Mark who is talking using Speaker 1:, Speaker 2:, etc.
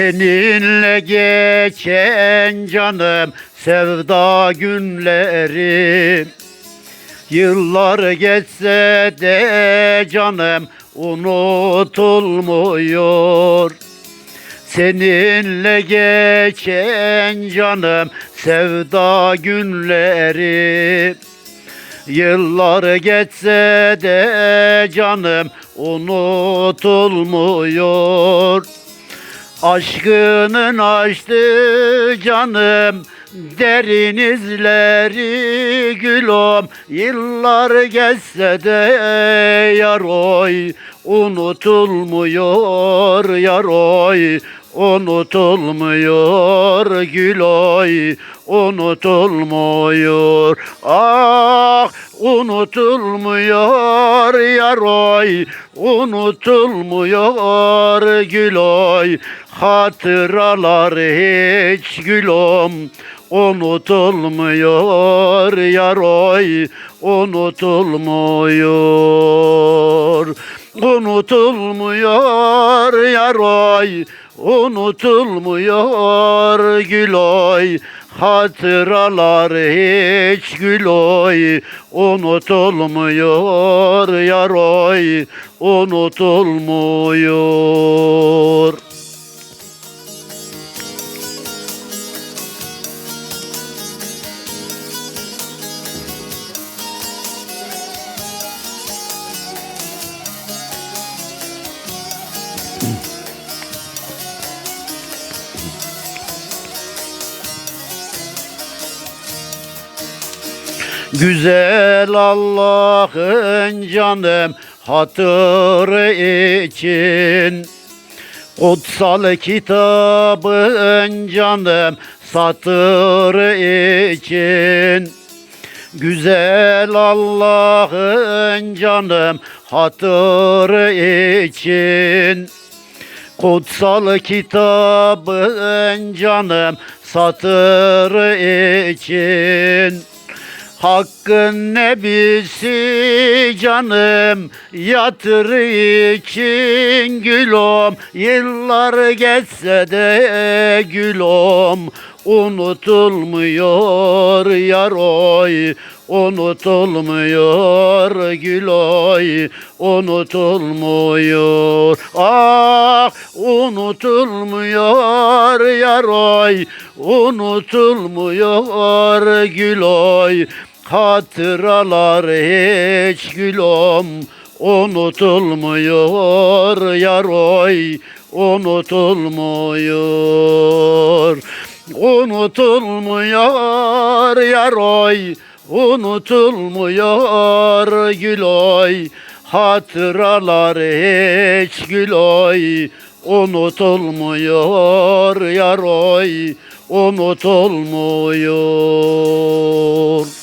Speaker 1: Seninle geçen canım sevda günlerim. Yıllar geçse de canım unutulmuyor. Seninle geçen canım sevda günlerim. Yıllar geçse de canım unutulmuyor Aşkının açtı canım derin izleri gülüm. Yıllar geçse de yar oy unutulmuyor yar oy. Unutulmuyor gül oy unutulmuyor. Ah unutulmuyor yar oy unutulmuyor gül oy. Hatıralar hiç gülüm unutulmuyor yar oy. Unutulmuyor unutulmuyor yar oy unutulmuyor gül oy hatıralar hiç gül oy unutulmuyor yar oy unutulmuyor Güzel Allah'ın canım hatırı için. Kutsal kitabın canım satırı için. Güzel Allah'ın canım hatırı için. Kutsal kitabın canım satırı için Hakkın nebisi canım yatır için gülüm. Yıllar geçse de gülüm Unutulmuyor yar oy. Unutulmuyor gül oy Unutulmuyor. Ah unutulmuyor yar oy Unutulmuyor gül oy Hatıralar hiç gülüm unutulmuyor. Yar oy unutulmuyor. Unutulmuyor yar oy unutulmuyor. Gül oy hatıralar hiç gül oy unutulmuyor. Yar oy unutulmuyor